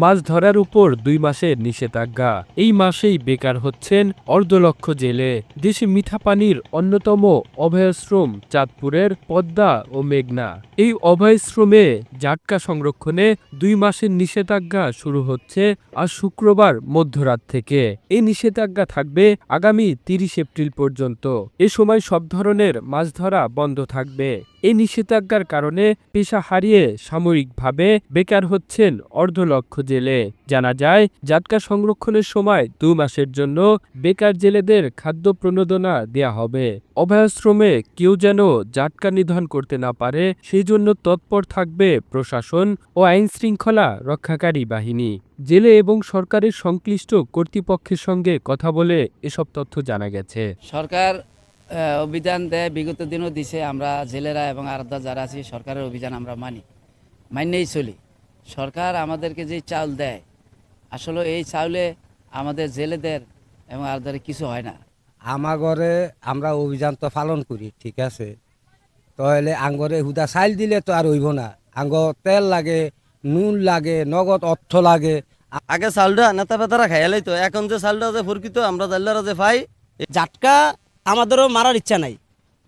মাছ ধরার উপর দুই মাসের নিষেধাজ্ঞা। এই মাসেই বেকার হচ্ছেন অর্ধলক্ষ জেলে। দেশে মিঠা পানির অন্যতম অভয়াশ্রম চাঁদপুরের পদ্মা ও মেঘনা। এই অভয়াশ্রমে জাটকা সংরক্ষণে দুই মাসের নিষেধাজ্ঞা শুরু হচ্ছে আজ শুক্রবার মধ্যরাত থেকে। এই নিষেধাজ্ঞা থাকবে আগামী তিরিশ এপ্রিল পর্যন্ত। এ সময় সব ধরনের মাছ ধরা বন্ধ থাকবে। এই নিষেধাজ্ঞার কারণে পেশা হারিয়ে সাময়িকভাবে বেকার হচ্ছেন অর্ধলক্ষ জেলে। জানা যায়, জাটকা সংরক্ষণের সময় দু মাসের জন্য বেকার জেলেদের খাদ্য প্রণোদনা দেয়া হবে। অভয়াশ্রমে কেউ যেন জাটকা নিধন করতে না পারে সেই জন্য তৎপর থাকবে প্রশাসন ও আইন শৃঙ্খলা রক্ষাকারী বাহিনী। জেলে এবং সরকারের সংশ্লিষ্ট কর্তৃপক্ষের সঙ্গে কথা বলে এসব তথ্য জানা গেছে। সরকার অভিযান দেয় বিগত দিনও দিছে। আমরা জেলেরা এবং আলাদা যারা আছি সরকারের অভিযান আমরা মানি মান্যেই চলি। সরকার আমাদেরকে যে চাউল দেয় আসলে এই চাউলে আমাদের জেলেদের এবং আলাদার কিছু হয় না। আমার ঘরে আমরা অভিযান তো পালন করি ঠিক আছে। তাহলে আঙ্গরে হুদা চাইল দিলে তো আর হইব না। আঙ্গ তেল লাগে নুন লাগে নগদ অর্থ লাগে। আগে চালটা নেতা পেতারা খাইয়ালাই তো এখন যে চালটা যে ফুরকিত আমরা জাল্লারা যে পাই জাটকা আমাদেরও মারার ইচ্ছা নাই।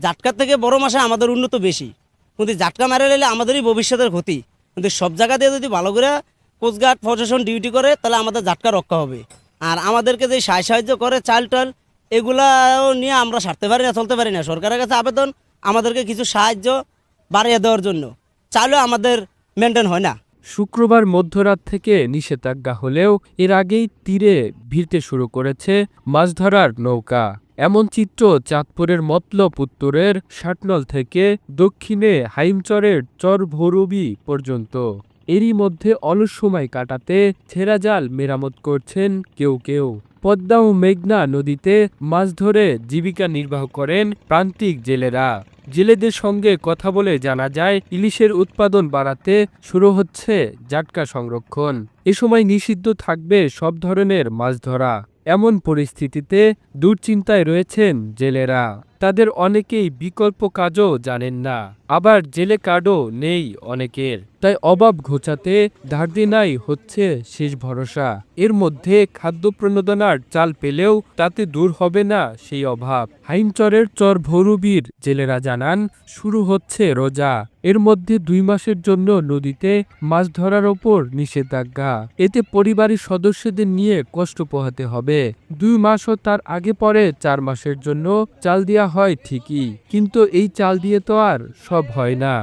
জাটকার থেকে বড় মাসে আমাদের উন্নত বেশি। কিন্তু জাটকা মারা নিলে আমাদেরই ভবিষ্যতের ক্ষতি। কিন্তু সব জায়গা দিয়ে যদি ভালো করে কোস্টগার্ড প্রশাসন ডিউটি করে, তাহলে আমাদের জাটকা রক্ষা হবে। আর আমাদেরকে যে সাহায্য সাহায্য করে চাল টাল, এগুলাও নিয়ে আমরা সারতে পারি না, চলতে পারি না। সরকারের কাছে আবেদন, আমাদেরকে কিছু সাহায্য বাড়িয়ে দেওয়ার জন্য। চালও আমাদের মেনটেন হয় না। শুক্রবার মধ্যরাত থেকে নিষেধাজ্ঞা হলেও এর আগেই তীরে ভিড়তে শুরু করেছে মাছ ধরার নৌকা। এমন চিত্র চাঁদপুরের মতলব উত্তরের ষাটনল থেকে দক্ষিণে হাইমচরের চর ভৈরবী পর্যন্ত। এরই মধ্যে অলস সময় কাটাতে ছেঁড়া জাল মেরামত করছেন কেউ কেউ। পদ্মা ও মেঘনা নদীতে মাছ ধরে জীবিকা নির্বাহ করেন প্রান্তিক জেলেরা। জেলেদের সঙ্গে কথা বলে জানা যায়, ইলিশের উৎপাদন বাড়াতে শুরু হচ্ছে জাটকা সংরক্ষণ। এ সময় নিষিদ্ধ থাকবে সব ধরনের মাছ ধরা। এমন পরিস্থিতিতে দুশ্চিন্তায় রয়েছেন জেলেরা। তাদের অনেকেই বিকল্প কাজও জানেন না। আবার জেলে কার্ডও নেই অনেকের। তাই অভাব ঘোচাতে ধারদিনাই হচ্ছে শেষ ভরসা। এর মধ্যে খাদ্য প্রণোদনার চাল পেলেও তাতে দূর হবে না সেই অভাব। হাইমচরের চর ভৌরবীর জেলেরা জানান, শুরু হচ্ছে রোজা। এর মধ্যে দুই মাসের জন্য নদীতে মাছ ধরার ওপর নিষেধাজ্ঞা। এতে পরিবারের সদস্যদের নিয়ে কষ্ট পোহাতে হবে। দুই মাস ও তার আগে পরে চার মাসের জন্য চাল দেওয়া হয় ঠিকই কিন্তু এই চাল দিয়ে তো আর সব হয় না।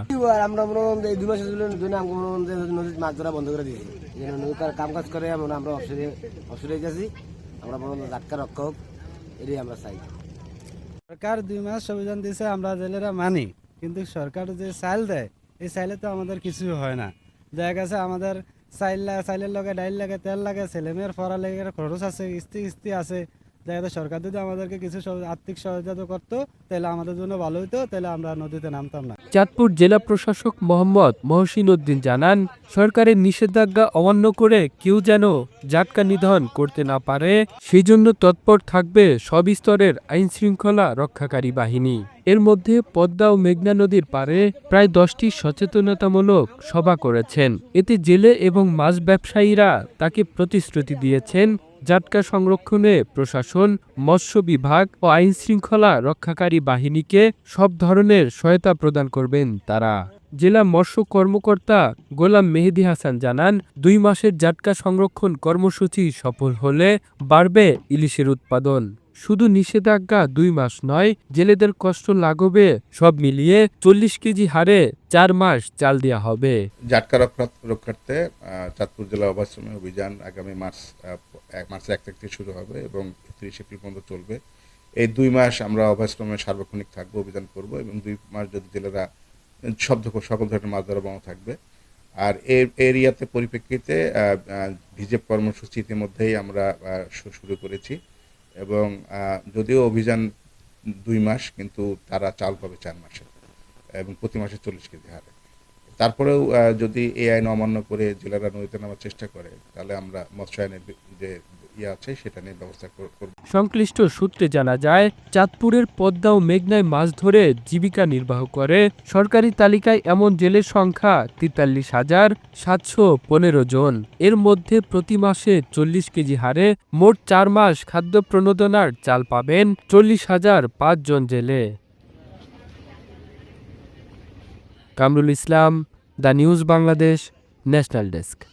আমরা এই দুই মাসের জন্য জন্য আমরা যে নদীর মাছ ধরা বন্ধ করে দিয়েছি। নৌকার কাম কাজ করে আমরা আমরা অসুবিধে গেছি। আমরা জাটকা রক্ষা হোক এটাই আমরা চাই। সরকার দুই মাস অভিযান দিয়েছে আমরা জেলেরা মানি কিন্তু সরকার যে চাইল দেয় এই চাইলে তো আমাদের কিছু হয় না। দেখা গেছে আমাদের চাইল লাগে চাইলের লগে ডাইল লাগে তেল লাগে ছেলেমেয়ের পড়া লেগে খরচ আছে কিস্তি কিস্তি আছে। দেখা সরকার যদি আমাদেরকে কিছু আর্থিক সহায়তা করতো, তাহলে আমাদের জন্য ভালো হতো তাহলে আমরা নদীতে নামতাম না। চাঁদপুর জেলা প্রশাসক মোহাম্মদ মহসিন উদ্দিন জানান, সরকারের নিষেধাজ্ঞা অমান্য করে কেউ যেন জাটকা নিধন করতে না পারে সেই জন্য তৎপর থাকবে সব স্তরের আইন শৃঙ্খলা রক্ষাকারী বাহিনী। এর মধ্যে পদ্মা ও মেঘনা নদীর পারে প্রায় দশটি সচেতনতামূলক সভা করেছেন। এতে জেলে এবং মাছ ব্যবসায়ীরা তাকে প্রতিশ্রুতি দিয়েছেন জাটকা সংরক্ষণে প্রশাসন, মৎস্য বিভাগ ও আইন শৃঙ্খলা রক্ষাকারী বাহিনীকে সব ধরনের সহায়তা প্রদান করবেন তারা। জেলা মৎস্য কর্মকর্তা গোলাম মেহেদি হাসান জানান, দুই মাসের জাটকা সংরক্ষণ কর্মসূচি সফল হলে বাড়বে ইলিশের উৎপাদন। শুধু নিষেধাজ্ঞা দুই মাস নয়, জেলেদের কষ্ট লাগবে সব মিলিয়ে চল্লিশ কেজি হারে চার মাস চাল দেওয়া হবে। জাটকা রক্ষা- রক্ষার্থে চাঁদপুর জেলা অবাশ্রমে অভিযান আগামী মার্চ এক মার্চের এক তারিখ থেকে শুরু হবে এবং তিরিশ এপ্রিল পর্যন্ত চলবে। এই দুই মাস আমরা অবাশ্রমে সার্বক্ষণিক থাকব, অভিযান করব এবং দুই মাস যদি জেলেরা ধ- সকল ধরনের মাছ ধরা বন্ধ থাকবে। আর এর এরিয়াতে পরিপ্রেক্ষিতে ভিজেপ কর্মসূচি ইতিমধ্যেই আমরা শুরু করেছি। এবং যদিও অভিযান দুই মাস, কিন্তু তারা চাল পাবে চার মাসে এবং প্রতি মাসে চল্লিশ কেজি হারে। তারপরেও যদি এই আইন অমান্য করে জেলেরা নদীতে নামার চেষ্টা করে, তাহলে আমরা মৎস্য আইনের যে ইয়ে সংশ্লিষ্ট সূত্রে জানা যায়, চাঁদপুরের পদ্মা ও মেঘনায় মাছ ধরে জীবিকা নির্বাহ করে। সরকারি তালিকায় এমন জেলের সংখ্যা তেতাল্লিশ হাজার সাতশো পনেরো জন। এর মধ্যে প্রতি মাসে চল্লিশ কেজি হারে মোট চার মাস খাদ্য প্রণোদনার চাল পাবেন চল্লিশ হাজার পাঁচ জন জেলে। Kamrul Islam, the news Bangladesh, national desk.